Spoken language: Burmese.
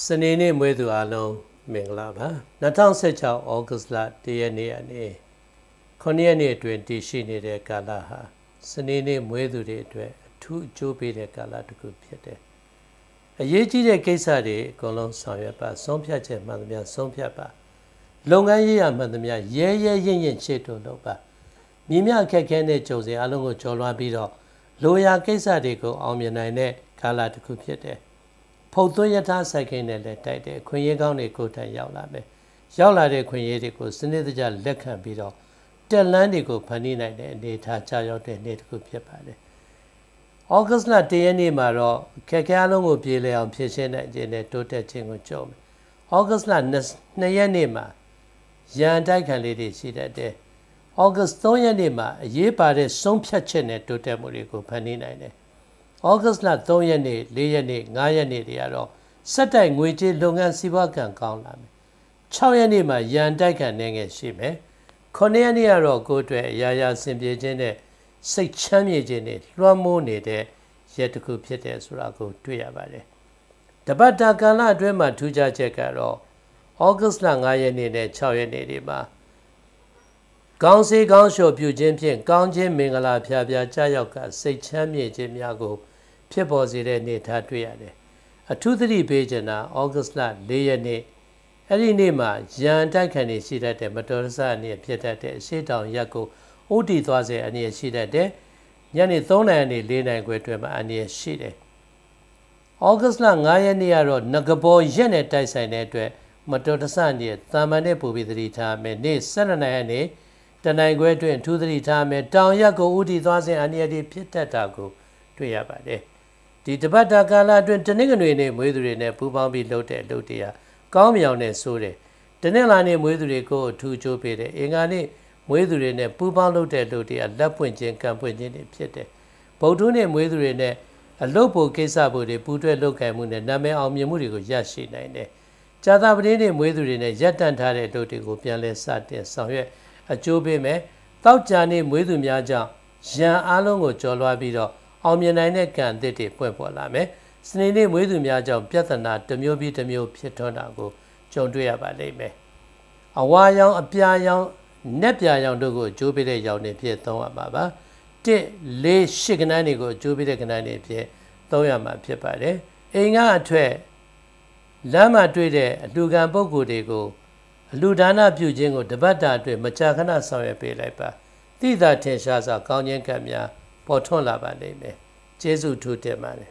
စနေနေ့မွေးသူအားလုံးမင်္ဂလာပါ2016ဩဂတ်လ1ရက်နေ့အနေ9ရက်နေ့အတွင်းတည်ရှိနေတဲ့ကာလဟာစနေနေ့မွေးသူတွေအတွက်အထူးအကျိုးပေးတဲ့ကာလတစ်ခုဖြစ်တယ်အရေးကြီးတဲ့ကိစ္စတွေအကုန်လုံးဆောင်ရွက်ပါဆုံးဖြတ်ချက်မှန်သမျှဆုံးဖြတ်ပါလုပ်ငန်းရေးရမှန်သမျှရဲရဲရင့်ရင့်ချေတုံလုပ်ပါမြင်းမြအခက်ခဲတဲ့ကြုံစင်အလုံးကိုကြော်လွှားပြီးတော့လိုရာကိစ္စတွေကိုအောင်မြင်နိုင်တဲ့ကာလတစ်ခုဖြစ်တယ် ဖုတ်သွင်းယထာဆိုင်ကိန်းနဲ့လည်းတိုက်တယ်ခွင့်ရေးကောင်းတွေကိုထံရောက်လာမယ်ရောက်လာတဲ့ခွင့်ရေးတွေကိုစနစ်တကျလက်ခံပြီးတော့တက်လန်းတွေကိုဖန်တီးနိုင်တဲ့အနေအထားချရောက်တဲ့နေ့တစ်ခုဖြစ်ပါတယ်။ဩဂတ်စ်လ၁ရက်နေ့မှာတော့ခက်ခဲအလုံးကိုပြေလည်အောင်ဖြည့်ရှင်းတဲ့အခြေအနေတိုးတက်ခြင်းကိုကြုံမယ်။ဩဂတ်စ်လ၂ရက်နေ့မှာရန်တိုက်ခံလေးတွေရှိတတ်တယ်။ဩဂတ်စ်၃ရက်နေ့မှာအရေးပါတဲ့ဆုံးဖြတ်ချက်နဲ့တိုးတက်မှုတွေကိုဖန်တီးနိုင်တယ်။ ဩဂတ်စ်လ3ရက်နေ့4ရက်နေ့5ရက်နေ့တွေကတော့စက်တိုက်ငွေကြေးလုပ်ငန်းစီးပွားကံကောင်းလာမယ်။6ရက်နေ့မှာရန်တိုက်ခံနေငယ်ရှိမယ်။9ရက်နေ့ကတော့ကိုယ်အတွက်အရာရာဆင်ပြေခြင်းနဲ့စိတ်ချမ်းမြေခြင်းနဲ့လွှမ်းမိုးနေတဲ့ရက်တစ်ခုဖြစ်တယ်ဆိုတာကိုတွေ့ရပါတယ်။တပတ်တာကာလအတွင်းမှာထူးခြားချက်ကတော့ဩဂတ်စ်လ9ရက်နေ့နဲ့6ရက်နေ့တွေမှာကောင်းစေးကောင်းလျှော်ပြုခြင်းဖြင့်ကောင်းခြင်းမင်္ဂလာဖျားဖျားကြားရောက်ကစိတ်ချမ်းမြေခြင်းများကို ဖြစ်ပေါ်စေတဲ့နေ့ထားတွေ့ရတယ်။အထူးသတိပေးခြင်းတာဩဂတ်စ်လ၄ရက်နေ့အဲ့ဒီနေ့မှာရန်တိုက်ခံနေရှိတတ်တဲ့မတော်တဆအနေဖြစ်တတ်တဲ့အရှိတောင်ရက်ကိုဥတီသွားစေအနေရှိတတ်တဲ့ညနေ3နာရီနေ4နာရီခွဲအတွင်းမှာအနေရှိတယ်။ဩဂတ်စ်လ9ရက်နေ့ကတော့ငကဘောရက်နဲ့တိုက်ဆိုင်တဲ့အတွက်မတော်တဆအနေတာမန်နဲ့ပူပြီးသတိထားမယ်နေ့12နာရီနေတနိုင်ခွဲအတွင်းထူးသတိထားမယ်တောင်ရက်ကိုဥတီသွားစဉ်အနေအထိဖြစ်တတ်တာကိုတွေ့ရပါတယ် ဒီတပတ်တာကာလအတွင်းတနင်္ဂနွေနေ့မွေးသူတွေနဲ့ပူးပေါင်းပြီးလုပ်တဲ့အလုပ်တရားကောင်းမြောင်နဲ့ဆိုးတယ်တနင်္လာနေ့မွေးသူတွေကိုအထူးကြိုးပေးတယ်အင်္ဂါနေ့မွေးသူတွေနဲ့ပူးပေါင်းလုပ်တဲ့လုပ်တရားလက်ပွင့်ခြင်းကံပွင့်ခြင်းတွေဖြစ်တယ်ဗုဒ္ဓနေ့မွေးသူတွေနဲ့အလုတ်ဖို့ကိစ္စဖို့တွေပူးတွဲလုပ်ကံမှုနဲ့နာမည်အောင်မြင်မှုတွေကိုရရှိနိုင်တယ်။ဇာတာပတိနေ့မွေးသူတွေနဲ့ရပ်တန့်ထားတဲ့လုပ်တွေကိုပြန်လဲစတင်ဆောင်ရွက်အကျိုးပေးမယ်တောက်ကြနေမွေးသူများကြောင့်ရန်အားလုံးကိုကြော်လွှားပြီးတော့ အောင်မြင်နိုင်တဲ့ကံအသစ်တွေပွင့်ပေါ်လာမယ်စနေနေ့မွေးသူများကြောင့်ပြဿနာတစ်မျိုးပြီးတစ်မျိုးဖြစ်ထွန်းတာကိုကြုံတွေ့ရပါလိမ့်မယ်အဝါရောင်အပြာရောင်နက်ပြာရောင်တို့ကိုအကျိုးပေးတဲ့ရောင်တွေဖြစ်သုံးရမှာပါတစ်လေးရှစ်ကနန်းတွေကိုအကျိုးပေးတဲ့ကနန်းတွေဖြစ်သုံးရမှာဖြစ်ပါတယ်အိမ်ကအထွတ်လမ်းမှာတွေ့တဲ့အလူကံပုံကိုယ်တွေကိုအလူဒါနပြုခြင်းကိုတပတ်တာအတွက်မကြာခဏဆောင်ရွက်ပေးလိုက်ပါတိသာထင်ရှားစွာကောင်းခြင်းကံများ ပေါ်ထွန်းလာပါလိမ့်မယ်ကျေးဇူးထူးတင်ပါတယ်